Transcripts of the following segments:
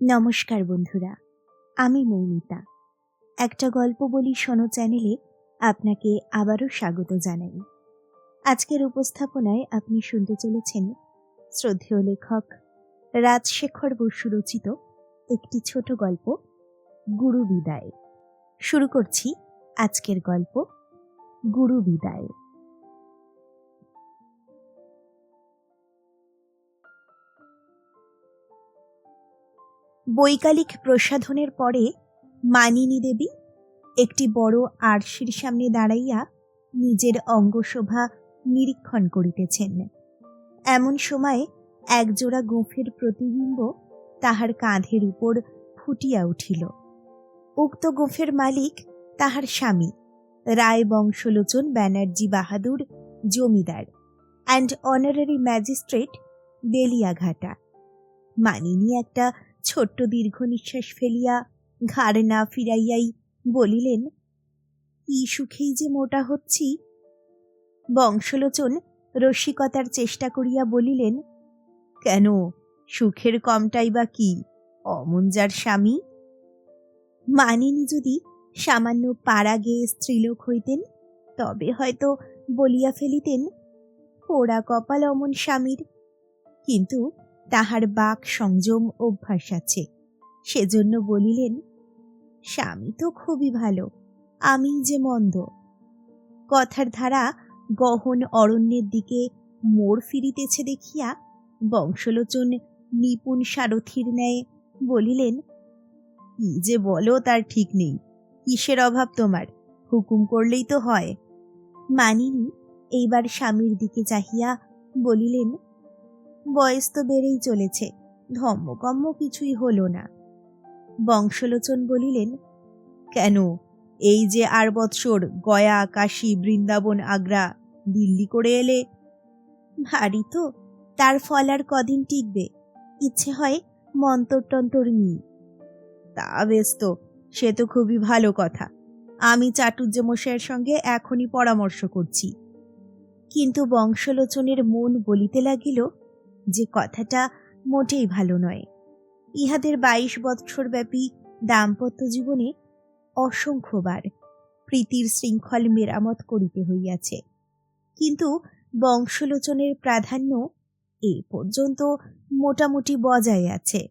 নমস্কার বন্ধুরা, আমি মৌমিতা। একটা গল্প বলি শোনো চ্যানেলে, আপনাকে আবারও স্বাগত জানাই। আজকের উপস্থাপনায় আপনি শুনতে চলেছেন শ্রদ্ধেয় লেখক রাজশেখর বসু রচিত একটি ছোট গল্প, গুরু বিদায়। শুরু করছি আজকের গল্প, গুরু বিদায়। বৈকালিক প্রসাধনের পরে মানিনী দেবী একটি বড় আরশির সামনে দাঁড়াইয়া নিজের অঙ্গশোভা নিরীক্ষণ করিতেছেন। এমন সময় একজোড়া গোঁফের প্রতিবিম্ব তাহার কাঁধের উপর ফুটিয়া উঠিল। উক্ত গোঁফের মালিক তাহার স্বামী, Roy Bangshalochan Banerjee Bahadur zamindar and honorary magistrate Beliaghata. মানিনী একটা ছোট্ট দীর্ঘ নিঃশ্বাস ফেলিয়া ঘাড় না ফিরাইয়াই বলিলেন, কি সুখেই যে মোটা হচ্ছি? বংশলোচন রসিকতার চেষ্টা করিয়া বলিলেন, কেন, সুখের কমটাই বা কি? অমন যার স্বামী? মানিনী যদি সামান্য পাড়া গেয়ে স্ত্রীলোক হইতেন, তবে হয়তো বলিয়া ফেলিতেন, পোড়া কপাল অমন স্বামীর। কিন্তু তাহার বাক সংযম অভ্যাস আছে। সেজন্য বলিলেন, স্বামী তো খুবই ভালো আমি যে মন্দ। কথার ধারা গহন অরণ্যের দিকে মোড় ফিরিতেছে দেখিয়া বংশলোচন নিপুণ সারথীর ন্যায় বলিলেন, কি যে বলো তার ঠিক নেই, কিসের অভাব তোমার? হুকুম করলেই তো হয়। মানিনী এইবার স্বামীর দিকে চাহিয়া বলিলেন বয়স তো বেড়েই চলেছে, ধম্মকম্ম কিছুই হলো না। বংশলোচন বলিলেন, কেন? এই যে আর বৎসর গয়া, কাশী, বৃন্দাবন, আগ্রা, দিল্লি করে এলে? ভারী তো, তার ফল আর কদিন টিকবে, ইচ্ছে হয় মন্তর টন্তর নি তা বেশ তো, সে তো খুবই ভালো কথা, আমি চাটুর্য মশাইয়ের সঙ্গে এখনই পরামর্শ করছি। কিন্তু বংশলোচনের মন বলিতে লাগিল যে কথাটা মোটেই ভালো নয়। ইহাদের বাইশ বৎসরব্যাপী দাম্পত্য জীবনে অসংখ্যবার প্রীতির শৃঙ্খল মেরামত করিতে হইয়াছে। কিন্তু বংশলোচনের প্রাধান্য এ পর্যন্ত মোটামুটি বজায় আছে।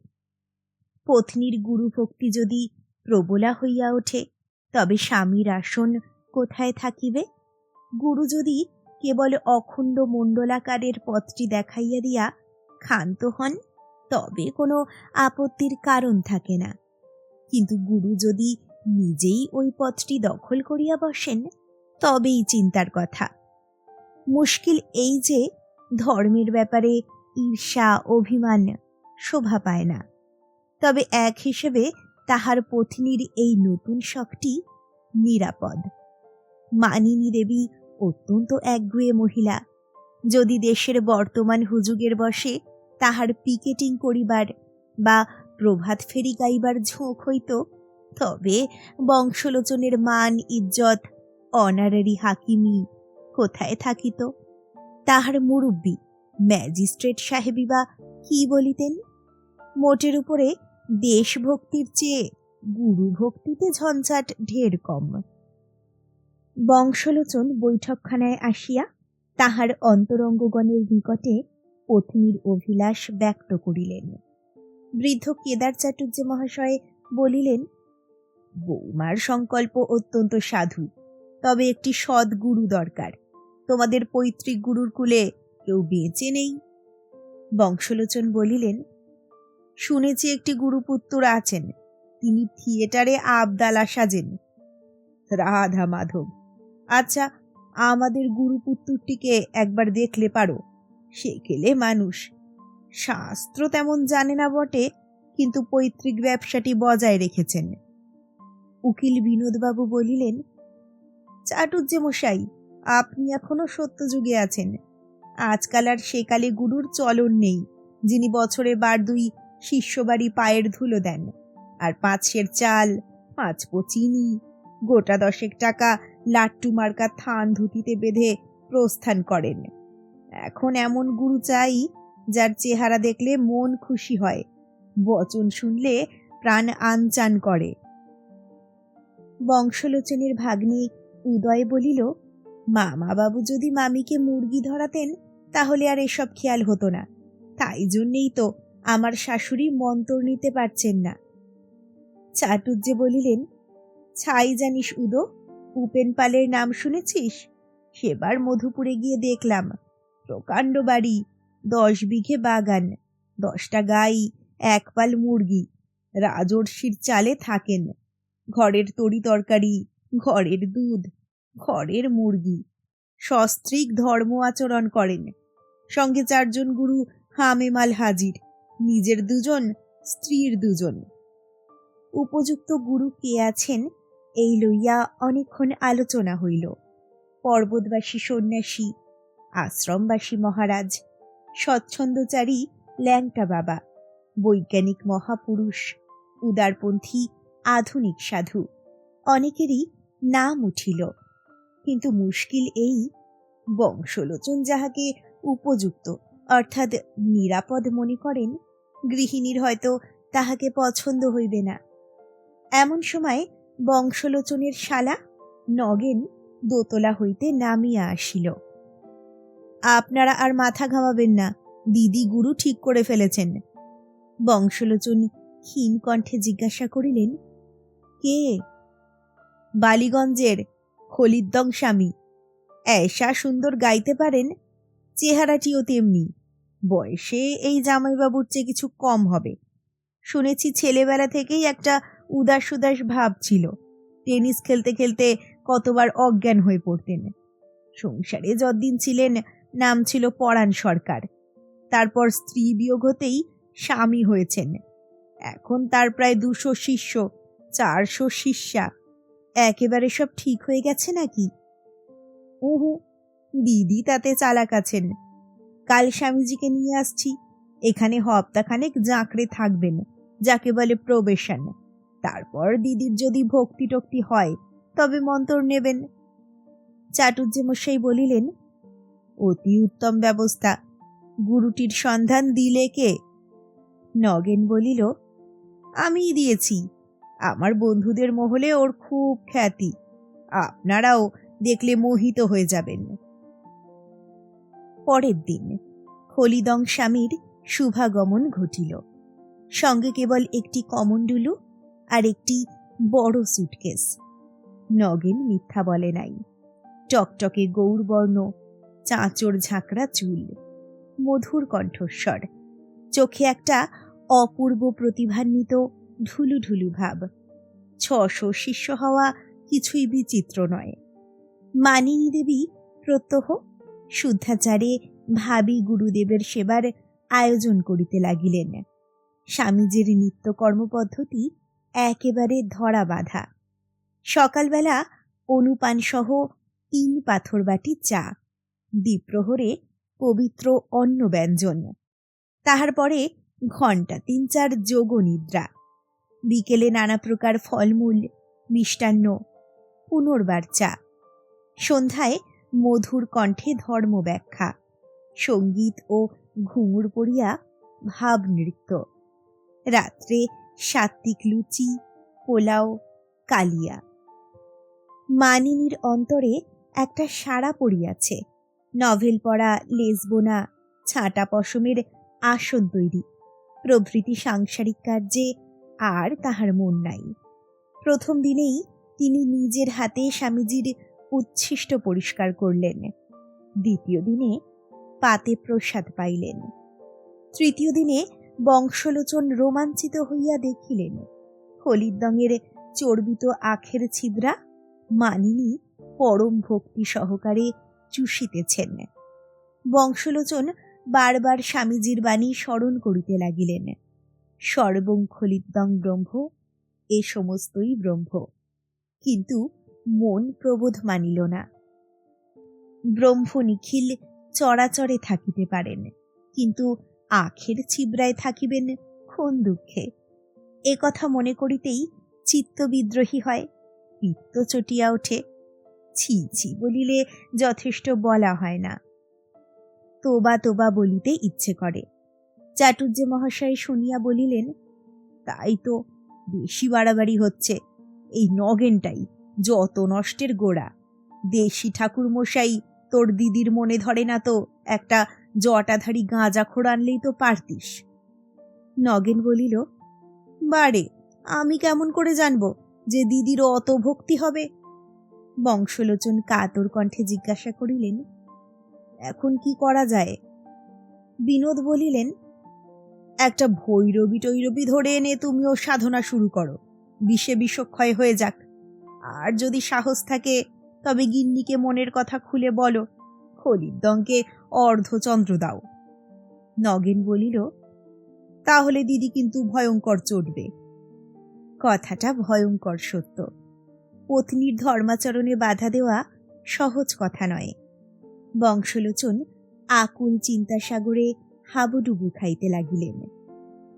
পত্নীর গুরুভক্তি যদি প্রবলা হইয়া ওঠে, তবে স্বামীর আসন কোথায় থাকিবে? গুরু যদি কেবল অখণ্ড মণ্ডলাকারের পথটি দেখাইয়া দিয়া ক্ষান্ত হন, তবে কোনো আপত্তির কারণ থাকে না। কিন্তু গুরু যদি নিজেই ওই পথটি দখল করিয়া বসেন, তবেই চিন্তার কথা। মুশকিল এই যে, ধর্মের ব্যাপারে ঈর্ষা, অভিমান শোভা পায় না। তবে এক হিসেবে তাহার পত্নীর এই নতুন শখটি নিরাপদ। মানিনী দেবী অত্যন্ত একগুয়ে মহিলা। যদি দেশের বর্তমান হুজুগের বসে তাহার পিকেটিং করিবার বা প্রভাত ফেরি গাইবার ঝোঁক হইত, তবে বংশলোচনের মান, ইজ্জত, অনারারি হাকিমি কোথায় থাকিত? তাহার মুরব্বী, ম্যাজিস্ট্রেট সাহেবই বা কি বলিতেন? মোটের উপরে দেশভক্তির চেয়ে গুরুভক্তিতে ঝঞ্ঝাট ঢের কম। বংশলোচন বৈঠকখানায় আসিয়া তাহার অন্তরঙ্গগণের নিকটে পত্নীর অভিলাষ ব্যক্ত করিলেন। বৃদ্ধ কেদার চাটুর্য মহাশয় বলিলেন, বৌমার সংকল্প অত্যন্ত সাধু, তবে একটি সদ্গুরু দরকার। তোমাদের পৈতৃক গুরুর কুলে কেউ বেঁচে নেই। বংশলোচন বলিলেন, শুনেছি একটি গুরুপুত্র আছেন, তিনি থিয়েটারে আবদালা সাজেন রাধা মাধব আচ্ছা আমাদের গুরুপুত্রটিকে একবার দেখলে পারো। সে গেলে মানুষ। শাস্ত্র তেমন জানে না বটে, কিন্তু পৈতৃক ব্যবসাটি বজায় রেখেছেন। উকিল বিনোদবাবু বলিলেন চাটুর্য মশাই আপনি এখনও সত্য যুগে আছেন। আজকাল আর সেকালে গুরুর চলন নেই, যিনি বছরে বার দুই শিষ্যবাড়ি পায়ের ধুলো দেন। আর পাঁচের চাল, পাঁচ চিনি গোটা দশেক টাকা লাট্টু মার্কা থান ধুতিতে বেঁধে প্রস্থান করেন। এখন এমন গুরু চাই, যার চেহারা দেখলে মন খুশি হয়, বচন শুনলে প্রাণ আনচান করে। বংশলোচনের ভাগ্নে উদয় বলিল মামা বাবু যদি মামিকে মুরগি ধরাতেন, তাহলে আর এসব খেয়াল হতো না। তাই জন্যেই তো আমার শাশুড়ি মন্তর নিতে পারছেন না। চাটুজ্জে বলিলেন, ছাই জানিস উদো উপেন পালের নাম শুনেছিস? সেবার মধুপুরে গিয়ে দেখলাম। প্রকাণ্ড বাড়ি, দশ বিঘে বাগান, দশটা গাই, এক পাল মুরগি, রাজর্ষির চালে থাকেন। ঘরের তরি তরকারি, ঘরের দুধ, ঘরের মুরগি। সস্ত্রীক ধর্ম আচরণ করেন। সঙ্গে চারজন গুরু হামেমাল হাজির, নিজের দুজন, স্ত্রীর দুজন। উপযুক্ত গুরু কে আছেন? এই লইয়া অনেকক্ষণ আলোচনা হইল। পর্বতবাসী সন্ন্যাসী, আশ্রমবাসী মহারাজ, স্বচ্ছন্দচারী ল্যাংটা বাবা, বৈজ্ঞানিক মহাপুরুষ, উদারপন্থী, আধুনিক সাধু, অনেকেরই নাম উঠিল। কিন্তু মুশকিল এই, বংশলোচন যাহাকে উপযুক্ত অর্থাৎ নিরাপদ মনে করেন, গৃহিণীর হয়তো তাহাকে পছন্দ হইবে না। এমন সময় বংশলোচনের শালা নগেন দোতলা হইতে নামিয়া আসিল। আপনারা আর মাথা ঘামাবেন না, দিদি গুরু ঠিক করে ফেলেছেন। বংশলোচন ক্ষীণ কণ্ঠে জিজ্ঞাসা করিলেন, কে? বালিগঞ্জের খলিদ্দং স্বামী। এসা সুন্দর গাইতে পারেন, চেহারাটিও তেমনি। বয়সে এই জামাইবাবুর চেয়ে কিছু কম হবে। শুনেছি ছেলেবেলা থেকেই একটা উদাস উদাস ভাব ছিল। টেনিস খেলতে খেলতে কতবার অজ্ঞান হয়ে পড়তেন। সংসারে যতদিন ছিলেন, নাম ছিল পরাণ সরকার। তারপর স্ত্রী বিয়োগ হতেই স্বামী হয়েছেন। এখন তার প্রায় দুশো শিষ্য, চারশো শিষ্যা। একেবারে সব ঠিক হয়ে গেছে নাকি? ওহু, দিদি তাতে চালাক আছেন। কাল স্বামীজিকে নিয়ে আসছি। এখানে হপ্তাখানেক জাঁকড়ে থাকবেন, যাকে বলে প্রবেশন। তারপর দিদির যদি ভক্তি টক্তি হয়, তবে মন্তর নেবেন। চাটুর্যে মশাই বলিলেন, অতি উত্তম ব্যবস্থা। গুরুটির সন্ধান দিলে কে? নগেন বলিল, আমিই দিয়েছি। আমার বন্ধুদের মহলে ওর খুব খ্যাতি। আপনারাও দেখলে মোহিত হয়ে যাবেন। পরের দিন খলিদং স্বামীর শুভাগমন ঘটিল। সঙ্গে কেবল একটি কমণ্ডলু আর একটি বড় সুটকেস নগেন মিথ্যা বলে নাই। টকটকে গৌরবর্ণ, চাঁচর ঝাঁকড়া চুল, মধুর কণ্ঠস্বর, চোখে একটা অপূর্ব প্রতিভান্বিত ঢুলু ঢুলু ভাব। ছশো শিষ্য হওয়া কিছুই বিচিত্র নয়। মানিনী দেবী প্রত্যহ শুদ্ধাচারে ভাবি গুরুদেবের সেবার আয়োজন করিতে লাগিলেন। স্বামীজির নিত্য কর্মপদ্ধতি একেবারে ধরা বাঁধা। সকালবেলা অনুপানসহ তিন পাথর বাটি চা দ্বীপ্রহরে পবিত্র অন্ন ব্যঞ্জন। তাহার পরে ঘণ্টা তিন চার যোগ নিদ্রা। বিকেলে নানা প্রকার ফলমূল, মিষ্টান্ন, পুনর্বার চা। সন্ধ্যায় মধুর কণ্ঠে ধর্ম ব্যাখ্যা। সংগীত ও ঘুঙুর পড়িয়া ভাব নৃত্য রাত্রে সাত্বিক লুচি, পোলাও, কালিয়া। মানিনীর অন্তরে একটা সাড়া পড়িয়াছে। নভেল পড়া, লেসবোনা, ছাঁটা পশমের আসন তৈরি। প্রভৃতি সাংসারিক কার্যে আর তাহার মন নাই। প্রথম দিনেই তিনি নিজের হাতে স্বামীজির উচ্ছিষ্ট পরিষ্কার করলেন। দ্বিতীয় দিনে পাতে প্রসাদ পাইলেন। তৃতীয় দিনে বংশলোচন রোমাঞ্চিত হইয়া দেখিলেন। হলিদ্দঙের চর্বিত আখের ছিদ্রা মানিনী পরম ভক্তি সহকারে চুষিতেছেন। বংশলোচন বারবার স্বামীজির বাণী স্মরণ করিতে লাগিলেন। সর্বং খলিদ্দং ব্রহ্ম, এ সমস্তই ব্রহ্ম। কিন্তু মন প্রবোধ মানিল না। ব্রহ্ম নিখিল চরাচরে থাকিতে পারেন, কিন্তু আখের ছিবরায় থাকিবেন কোন দুঃখে? এ কথা মনে করিতেই চিত্ত বিদ্রোহী হয়, পিত্ত চটিয়া ওঠে। ছি ছি বলিলে যথেষ্ট বলা হয় না। তোবা তোবা বলিতে ইচ্ছে করে। চাটুর্য মহাশয় শুনিয়া বলিলেন, তাই তো বেশি বাড়াবাড়ি হচ্ছে। এই নগেনটাই যত নষ্টের গোড়া। দেশি ঠাকুর মশাই তোর দিদির মনে ধরে না তো একটা জটাধারী গাঁজা খোর আনলেই তো পারতিস। নগেন বলিল, বারে, আমি কেমন করে জানব যে দিদিরও অত ভক্তি হবে? বংশলোচন কাতর কণ্ঠে জিজ্ঞাসা করিলেন, এখন কি করা যায়? বিনোদ বলিলেন, একটা ভৈরবী টৈরবী ধরে এনে তুমিও সাধনা শুরু করো। বিষে বিষক্ষয় হয়ে যাক। আর যদি সাহস থাকে, তবে গিন্নিকে মনের কথা খুলে বলো। খলিদ্দংকে অর্ধচন্দ্র দাও। নগেন বলিল, তাহলে দিদি কিন্তু ভয়ঙ্কর চটবে। কথাটা ভয়ঙ্কর সত্য। পত্নীর ধর্মাচরণে বাধা দেওয়া সহজ কথা নয়। বংশলোচন আকুল চিন্তাসাগরে হাবুডুবু খাইতে লাগিলেন।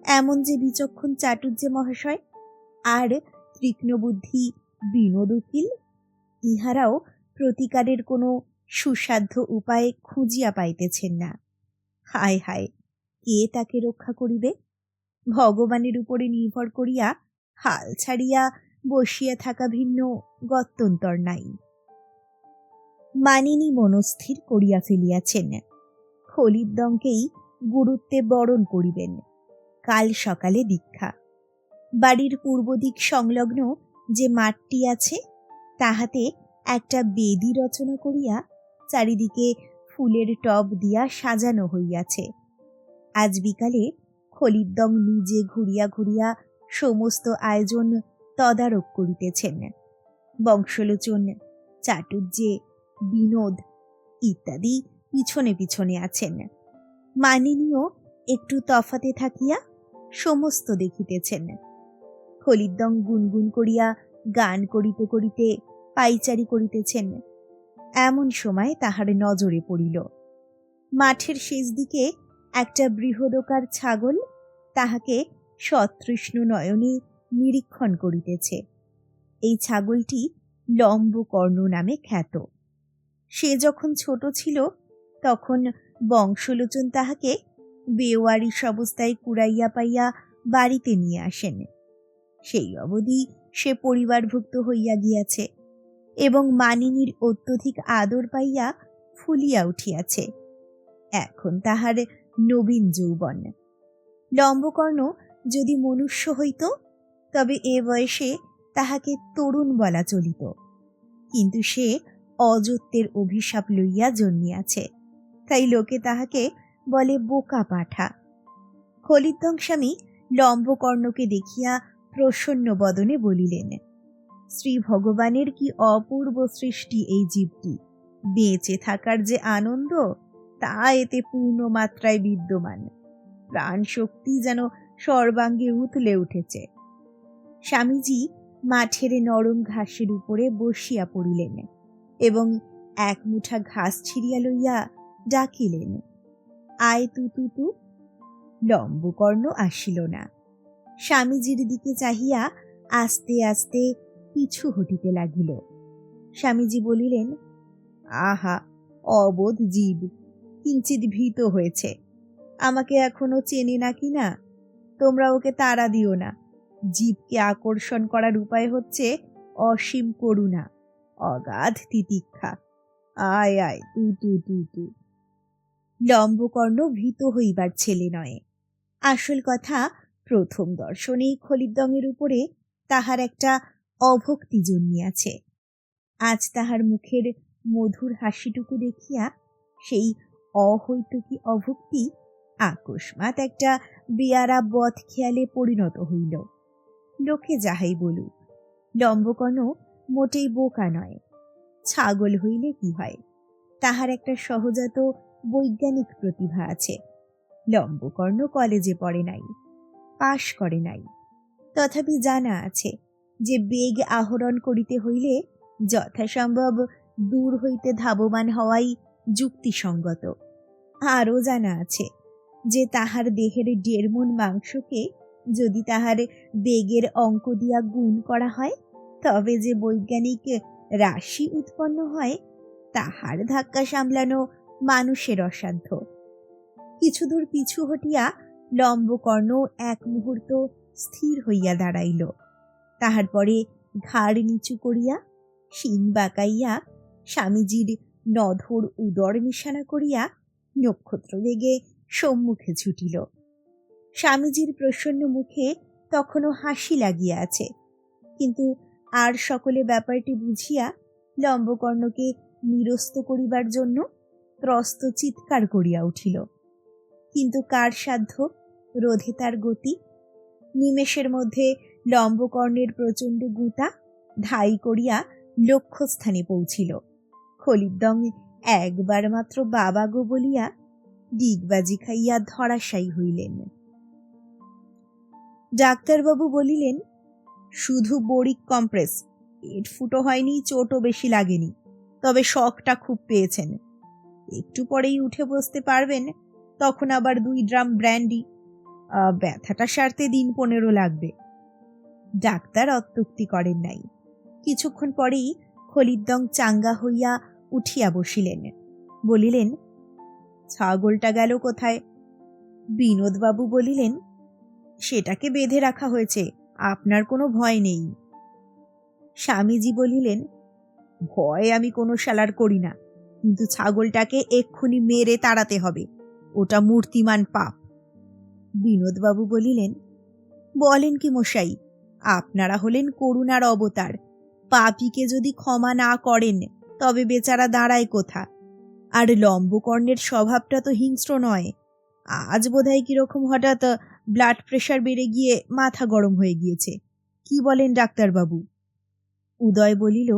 এমন যে বিচক্ষণ চাটুর্যে মহাশয়, আর তীক্ষ্ণবুদ্ধি বিনোদ উকিল ইহারাও প্রতিকারের কোনো সুসাধ্য উপায়ে খুঁজিয়া পাইতেছেন না। হায় হায়, কে তাকে রক্ষা করিবে? ভগবানের উপরে নির্ভর করিয়া হাল ছাড়িয়া বসিয়া থাকা ভিন্ন গত্যন্তর নাই। মানিনী মনস্থির করিয়া ফেলিয়াছেন। খলিদ্দংকেই গুরুত্বে বরণ করিবেন। কাল সকালে দীক্ষা। বাড়ির পূর্ব দিক সংলগ্ন যে মাঠটি আছে, তাহাতে একটা বেদি রচনা করিয়া চারিদিকে ফুলের টব দিয়া সাজানো হইয়াছে। আজ বিকালে খলিদ্দম নিজে ঘুরিয়া ঘুরিয়া সমস্ত আয়োজন তদারক করিতেছেন। বংশলোচন চাটুর্যে বিনোদ ইত্যাদি পিছনে পিছনে আছেন। মানিনীও একটু তফাতে থাকিয়া সমস্ত দেখিতেছেন। খলিদ্দং গুনগুন করিয়া গান করিতে করিতে পাইচারি করিতেছেন। এমন সময় তাহার নজরে পড়িল। মাঠের শেষ দিকে একটা বৃহদকার ছাগল তাহাকে সতৃষ্ণ নয়নে নিরীক্ষণ করিতেছে। এই ছাগলটি লম্বকর্ণ নামে খ্যাত। সে যখন ছোট ছিল, তখন বংশলোচন তাহাকে বেওয়ারিশ অবস্থায় কুড়াইয়া পাইয়া বাড়িতে নিয়ে আসেন। সেই অবধি সে পরিবারভুক্ত হইয়া গিয়াছে। এবং মানিনীর অত্যধিক আদর পাইয়া ফুলিয়া উঠিয়াছে। এখন তাহার নবীন যৌবন। লম্বকর্ণ যদি মনুষ্য হইত, তবে এ বয়সে তাহাকে তরুণ বলা চলিত। কিন্তু সে অযত্বের অভিশাপ লইয়া জন্মিয়াছে। তাই লোকে তাহাকে বলে বোকা পাঠা। খলিদ্দংস্বামী লম্বকর্ণকে দেখিয়া প্রসন্ন বদনে বলিলেন শ্রী ভগবানের কি অপূর্ব সৃষ্টি এই জীবটি? বেঁচে থাকার যে আনন্দ, তা এতে পূর্ণ মাত্রায় বিদ্যমান। প্রাণ শক্তি যেন সর্বাঙ্গে উতলে উঠেছে। স্বামীজি মাঠের নরম ঘাসের উপরে বসিয়া পড়িলেন এবং এক মুঠা ঘাস ছিঁড়িয়া লইয়া ডাকিলেন, আয় তু তু তু। লম্বকর্ণ আসিল না। স্বামীজির দিকে চাহিয়া আস্তে আস্তে পিছু হটিতে লাগিল। স্বামীজি বলিলেন, আহা, অবোধ জীব কিঞ্চিত ভীত হয়েছে। আমাকে এখনও চেনে না কি না? তোমরা ওকে তাড়া দিও না। জীবকে আকর্ষণ করার উপায় হচ্ছে অসীম করুণা, অগাধ তিতিক্ষা। আয় আয়, তু তু তু তু। লম্বকর্ণ ভীত হইবার ছেলে নয়। আসল কথা প্রথম দর্শনেই খলিদ্দঙের উপরে তাহার একটা অভক্তি জন্মিয়াছে। আজ তাহার মুখের মধুর হাসিটুকু দেখিয়া সেই অহৈতুকী অভক্তি আকস্মাৎ একটা বেয়ারা বধ খেয়ালে পরিণত হইল। লোকে যাহাই বলুক লম্বকর্ণ মোটেই বোকা নয়। ছাগল হইলে কি হয়? তাহার একটা সহজাত বৈজ্ঞানিক প্রতিভা আছে। লম্বকর্ণ কলেজে পড়ে নাই, পাশ করে নাই। তথাপি জানা আছে যে বেগ আহরণ করিতে হইলে যথাসম্ভব দূর হইতে ধাবমান হওয়াই যুক্তিসঙ্গত। আরও জানা আছে যে তাহার দেহের ডেরমন মাংসকে যদি তাহার বেগের অঙ্ক দিয়া গুণ করা হয়, তবে যে বৈজ্ঞানিক রাশি উৎপন্ন হয়, তাহার ধাক্কা সামলানো মানুষের অসাধ্য। কিছু দূর পিছু হটিয়া লম্বকর্ণ এক মুহূর্ত স্থির হইয়া দাঁড়াইল। তাহার পরে ঘাড় নিচু করিয়া শিং বাঁকাইয়া স্বামীজির নধর উদর নিশানা করিয়া নক্ষত্র বেগে সম্মুখে ছুটিল। স্বামীজির প্রসন্ন মুখে তখনও হাসি লাগিয়া আছে। কিন্তু আর সকলে ব্যাপারটি বুঝিয়া লম্বকর্ণকে নিরস্ত করিবার জন্য ত্রস্ত চিৎকার করিয়া উঠিল। কিন্তু কার সাধ্য? রোধে তার গতি। নিমেষের মধ্যে লম্বকর্ণের প্রচণ্ড গুঁতা ধাই করিয়া লক্ষ্যস্থানে পৌঁছিল। খলিদ্দং একবার মাত্র বাবা গো বলিয়া ডিগবাজি খাইয়া ধরাশায়ী হইলেন। ডাক্তারবাবু বলিলেন, শুধু বড়িক কম্প্রেস, পেট ফুটো হয়নি, চোটও বেশি লাগেনি, তবে শখটা খুব পেয়েছেন। একটু পরেই উঠে বসতে পারবেন, তখন আবার দুই ড্রাম ব্র্যান্ডি। ব্যথাটা সারতে দিন পনেরো লাগবে। ডাক্তার অত্যুক্তি করেন নাই। কিছুক্ষণ পরেই খলিদ্দং চাঙ্গা হইয়া উঠিয়া বসিলেন। বলিলেন, ছাগলটা গেল কোথায়? বিনোদবাবু বলিলেন, সেটাকে বেঁধে রাখা হয়েছে, আপনার কোনো ভয় নেই। স্বামীজি বলিলেন, ভয় আমি কোনো শালার করি না, কিন্তু ছাগলটাকে এক্ষুনি মেরে তাড়াতে হবে, ওটা মূর্তিমান পাপ। বিনোদবাবু বলিলেন, বলেন কি মশাই আপনারা হলেন করুণার অবতার। পাপিকে যদি ক্ষমা না করেন, তবে বেচারা দাঁড়ায় কোথা? আর লম্বকর্ণের স্বভাবটা তো হিংস্র নয়। আজ বোধহয় কীরকম হঠাৎ ব্লাড প্রেশার বেড়ে গিয়ে মাথা গরম হয়ে গিয়েছে। কি বলেন ডাক্তারবাবু? উদয় বলিল,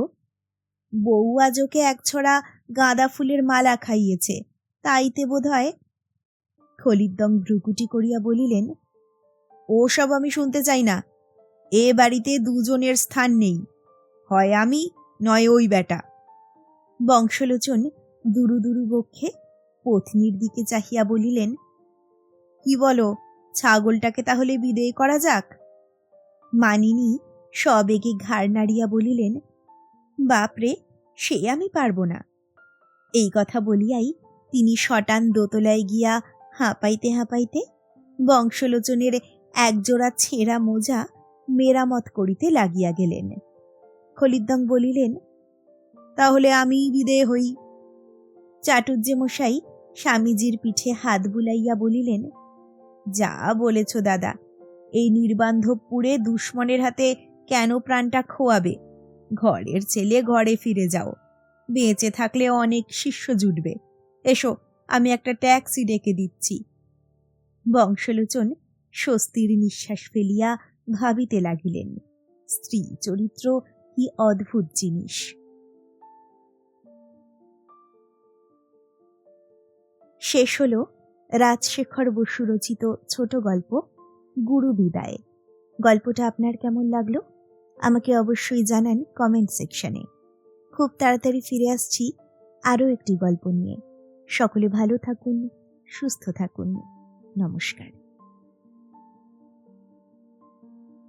বউ আজ ওকে এক ছড়া গাঁদা ফুলের মালা খাইয়েছে। তাইতে বোধ হয় খলিদ্দম ভ্রুকুটি করিয়া বলিলেন ও সব আমি শুনতে চাই না। এ বাড়িতে দুজনের স্থান নেই। হয় আমি, নয় ওই বেটা। বংশলোচন দুরু দুরু বক্ষে পত্নীর দিকে চাহিয়া বলিলেন, কি বলো, ছাগলটাকে তাহলে বিদেয় করা যাক? মানিনী সবেগে ঘাড় নাড়িয়া বলিলেন বাপরে সে আমি পারব না। এই কথা বলিয়াই তিনি শটান দোতলায় গিয়া হাঁপাইতে হাঁপাইতে বংশলোচনের একজোড়া ছেঁড়া মোজা মেরামত করিতে লাগিয়া গেলেন। খলিদ্দং বলিলেন, তাহলে আমিই বিদেয় হই। চাটুর্যে মশাই স্বামীজির পিঠে হাত বুলাইয়া বলিলেন, যা বলেছ দাদা, এই নির্বান্ধবপুরে দুশ্মনের হাতে কেন প্রাণটা খোয়াবে? ঘরের ছেলে ঘরে ফিরে যাও। বেঁচে থাকলে অনেক শিষ্য জুটবে। এসো, আমি একটা ট্যাক্সি ডেকে দিচ্ছি। বংশলোচন স্বস্তির নিঃশ্বাস ফেলিয়া ভাবিতে লাগিলেন। স্ত্রী, চরিত্র কি অদ্ভুত জিনিস। শেষ হল রাজশেখর বসু রচিত ছোট গল্প, গুরু বিদায়। গল্পটা আপনার কেমন লাগল? আমাকে অবশ্যই জানান কমেন্ট সেকশনে খুব তাড়াতাড়ি ফিরে আসছি আরও একটি গল্প নিয়ে। সকলে ভালো থাকুন, সুস্থ থাকুন। নমস্কার।